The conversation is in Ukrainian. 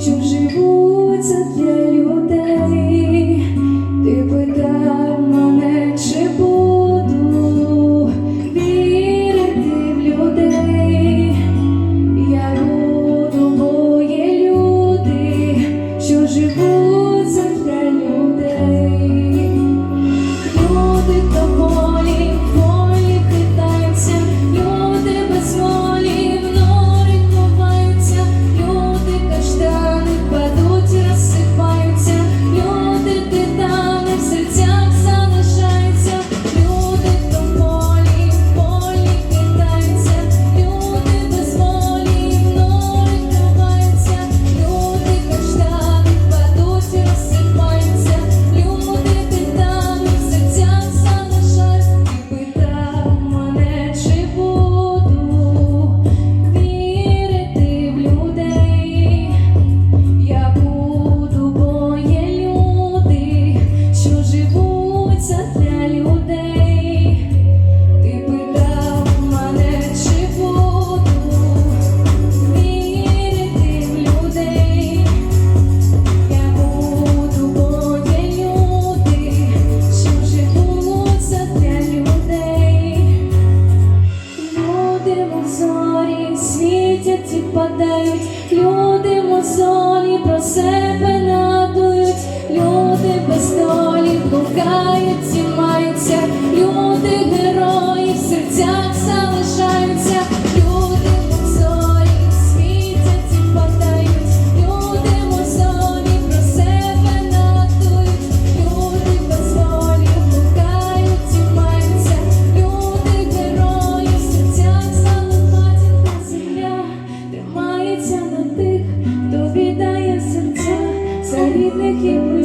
Що живуться для людей, ти пита мене чи буду вірити в людей? Я буду бої люди, що живуть. падають, люди мозолі про себе надують, люди без долі блукають, зімаються, люди герої в серцях залишають. keep me